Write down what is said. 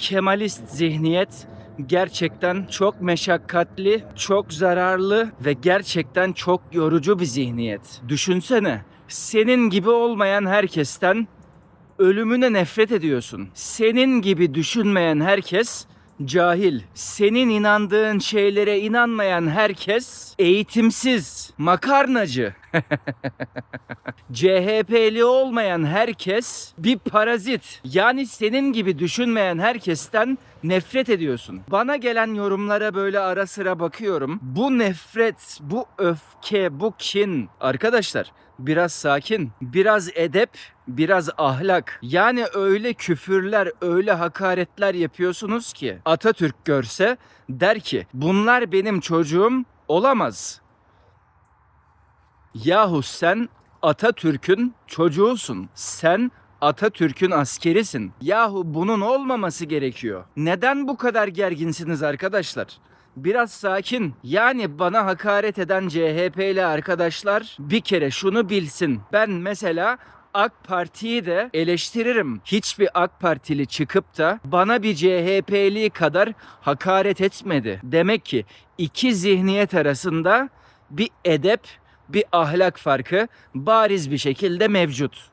Kemalist zihniyet gerçekten çok meşakkatli, çok zararlı ve gerçekten çok yorucu bir zihniyet. Düşünsene, senin gibi olmayan herkesten ölümüne nefret ediyorsun. Senin gibi düşünmeyen herkes cahil. Senin inandığın şeylere inanmayan herkes eğitimsiz, makarnacı. CHP'li olmayan herkes bir parazit. Yani senin gibi düşünmeyen herkesten nefret ediyorsun. Bana gelen yorumlara böyle ara sıra bakıyorum. Bu nefret, bu öfke, bu kin. Arkadaşlar biraz sakin, biraz edep, biraz ahlak. Yani öyle küfürler, öyle hakaretler yapıyorsunuz ki Atatürk görse der ki bunlar benim çocuğum olamaz. Yahu sen Atatürk'ün çocuğusun. Sen Atatürk'ün askerisin. Yahu bunun olmaması gerekiyor. Neden bu kadar gerginsiniz arkadaşlar? Biraz sakin. Yani bana hakaret eden CHP'li arkadaşlar bir kere şunu bilsin. Ben mesela AK Parti'yi de eleştiririm. Hiçbir AK Partili çıkıp da bana bir CHP'li kadar hakaret etmedi. Demek ki iki zihniyet arasında bir edep, bir ahlak farkı bariz bir şekilde mevcut.